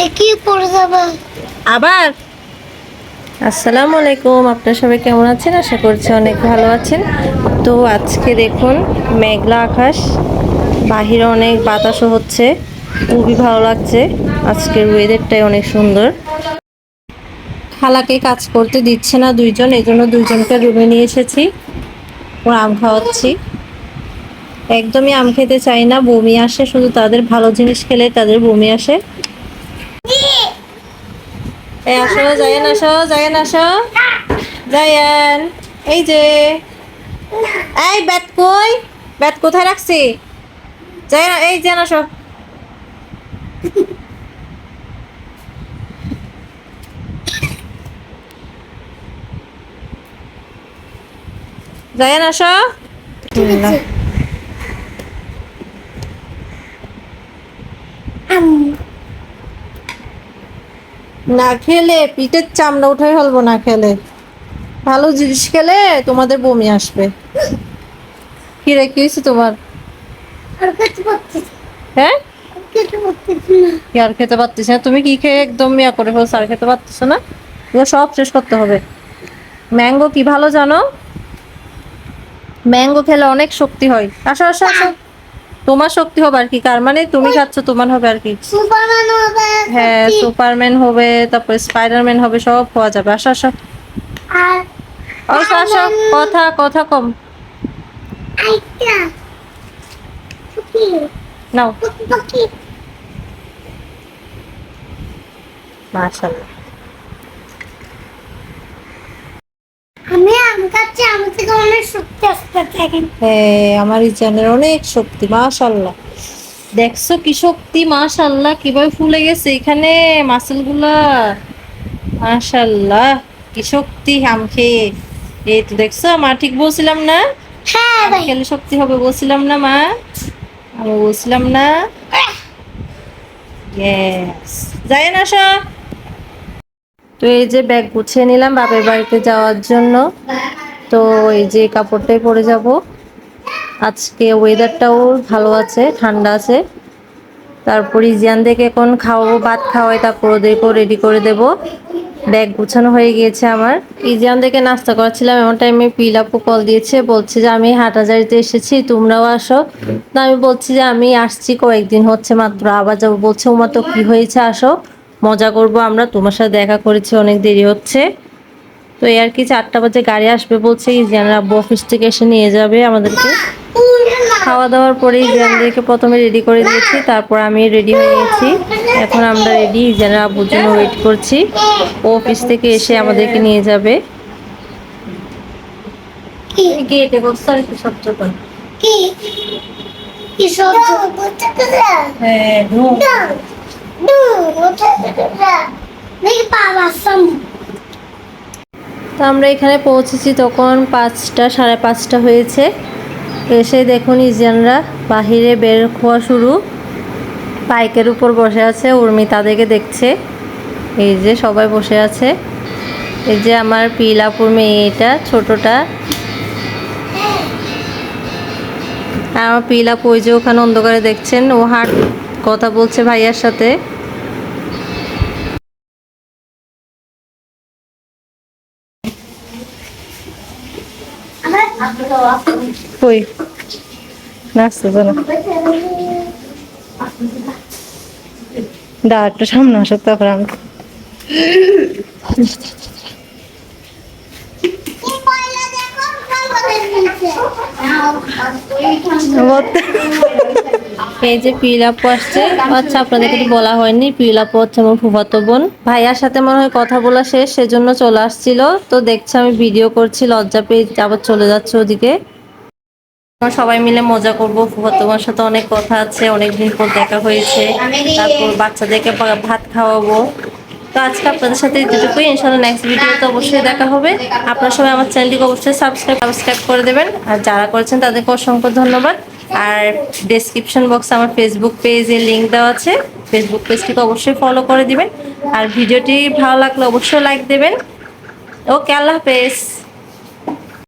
দেখি পড়ে যাবে আবার? আসসালামু আলাইকুম আপনারা সবাই কেমন আছেন? আশা করছি অনেক ভালো আছেন। তো আজকে দেখুন মেঘলা আকাশ বাহিরে অনেক বাতাসও হচ্ছে খুবই ভালো লাগছে। আজকের ওয়েদারটাই অনেক সুন্দর। খালাকে কাজ করতে দিচ্ছে না দুইজন এই জন্য দুইজনকে রুমে নিয়ে এসেছি। ওর আম খাওয়াচ্ছি। একদমই আম খেতে চাই না বমি আসে শুধু তাদের ভালো জিনিস খেলে তাদের বমি আসে। এই আসো, জায়ান আসো জায়ান আসো। জায়ান, এই যে। এই ব্যাট কই? ব্যাট কোথায় রাখছি? জায়ান, এই, জায়ান আসো। জায়ান আসো। না। না খেলে পিঠের চামড়া উঠে ফেলব না খেলে। ভালো জিনিস খেলে তোমাদের বমি আসবে। কি রে কি হয়েছে তোমার? আর খেতে হ্যাঁ? আর খেতে পারতেছি না। কি আর খেতে পারতিস না? তুমি কি খেয়ে একদম মিয়া করে ফেলছো আর খেতে পারতেছো না? এগুলো সব শেষ করতে হবে। ম্যাঙ্গো কি ভালো জানো? ম্যাঙ্গো খেলে অনেক শক্তি হয়। আসো আসো আসো। তোমার শক্তি হবে আর কি কার মানে? তুমি খাচ্ছ তোমার হবে আর কি। সুপারম্যান হবে হ্যাঁ সুপারম্যান হবে তারপর স্পাইডারম্যান হবে সব হওয়া যাবে। আসো আসো। আর আসো আসো। কথা কথা কম। নাও। মাশাআল্লাহ আম থেকে অনেক শক্তি আসতে হ্যাঁ আমার এই চ্যানেল অনেক শক্তি মাশাআল্লাহ। দেখছ কি শক্তি মাশাআল্লাহ কীভাবে ফুলে গেছে এখানে মাসেলগুলা? মাশাআল্লাহ কি শক্তি আম খেয়ে এই তো দেখছ মা ঠিক বলছিলাম না? হ্যাঁ খেলে শক্তি হবে বলছিলাম না মা? আমি বলছিলাম না? যাই না আসো তো এই যে ব্যাগ গুছিয়ে নিলাম বাপের বাড়িতে যাওয়ার জন্য। তো এই যে কাপড়টাই পরে যাব। আজকে ওয়েদারটাও ভালো আছে, ঠান্ডা আছে। তারপর ইজিয়ান থেকে এখন খাওয়াবো, ভাত খাওয়াই, তারপর ওদেরকেও রেডি করে দেব। ব্যাগ গুছানো হয়ে গিয়েছে আমার। ইজিয়ান থেকে নাস্তা করাচ্ছিলাম, এমন টাইমে পিলাপু কল দিয়েছে, বলছে যে আমি হাটাজারিতে এসেছি, তোমরাও আসো। তো আমি বলছি যে আমি আসছি, কয়েকদিন হচ্ছে মাত্র, আবার যাব। বলছে ওমা তো কী হয়েছে? আসো, মজা করব আমরা। তোমার সাথে দেখা করেছি, অনেক দেরি হচ্ছে। তো এই আর কি চারটা বাজে গাড়ি আসবে বলছে ইজিয়ানের আব্বু অফিস থেকে এসে নিয়ে যাবে আমাদেরকে। খাওয়া দাওয়ার পরেই ইজিয়ানদেরকে প্রথমে রেডি করে দিয়েছি তারপর আমি রেডি হয়ে গেছি। এখন আমরা রেডি ইজিয়ানের আব্বুর জন্য ওয়েট করছি। ও অফিস থেকে এসে আমাদেরকে নিয়ে যাবে। কি গেটে বসতে আর কি শব্দ করে। কি কি সব বুঝতে পেরে হ্যাঁ আমরা এখানে পৌঁছেছি তখন পাঁচটা, সাড়ে পাঁচটা হয়েছে। এসে দেখুন ইজিয়ানরা বাহিরে বের হওয়া শুরু। বাইকের উপর বসে আছে, উর্মি তাদেরকে দেখছে। এই যে সবাই বসে আছে। এই যে আমার পিলাপুর মেয়েটা ছোটটা। আমার পিলাপু ওই যে ওখানে অন্ধকারে দেখছেন, ও হাট, কথা বলছে ভাইয়ার সাথে। কই? নাচতে না। দা একটু সামনে আসো তারপর আমি কি পয়লা দেখো সবাই নিচে এই যে পিলাপু আসছে। আচ্ছা আপনাদেরকে তো বলা হয়নি। পিলাপু হচ্ছে আমার ফুফাতো বোন। ভাইয়ার সাথে মনে হয় কথা বলা শেষ, সেজন্য চলে আসছিল। তো দেখছে আমি ভিডিও করছি, লজ্জা পেয়ে আবার চলে যাচ্ছে ওদিকে। সবাই মিলে মজা করব। বোনের সাথে অনেক কথা আছে অনেক দিন পর দেখা হয়েছে। তারপর বাচ্চাদেরকে ভাত খাওয়াবো। তো আজকে আপনাদের সাথে যেটুকুই ইনশাল্লাহ নেক্সট ভিডিওতে অবশ্যই দেখা হবে। আপনার সবাই আমার চ্যানেলটিকে অবশ্যই সাবস্ক্রাইব সাবস্ক্রাইব করে দেবেন। আর যারা করেছেন তাদেরকে অসংখ্য ধন্যবাদ। আর ডেসক্রিপশন বক্সে আমার ফেসবুক পেজের লিঙ্ক দেওয়া আছে। ফেসবুক পেজটিকে অবশ্যই ফলো করে দিবেন। আর ভিডিওটি ভালো লাগলে অবশ্যই লাইক দেবেন। ওকে আল্লাহ হাফেজ।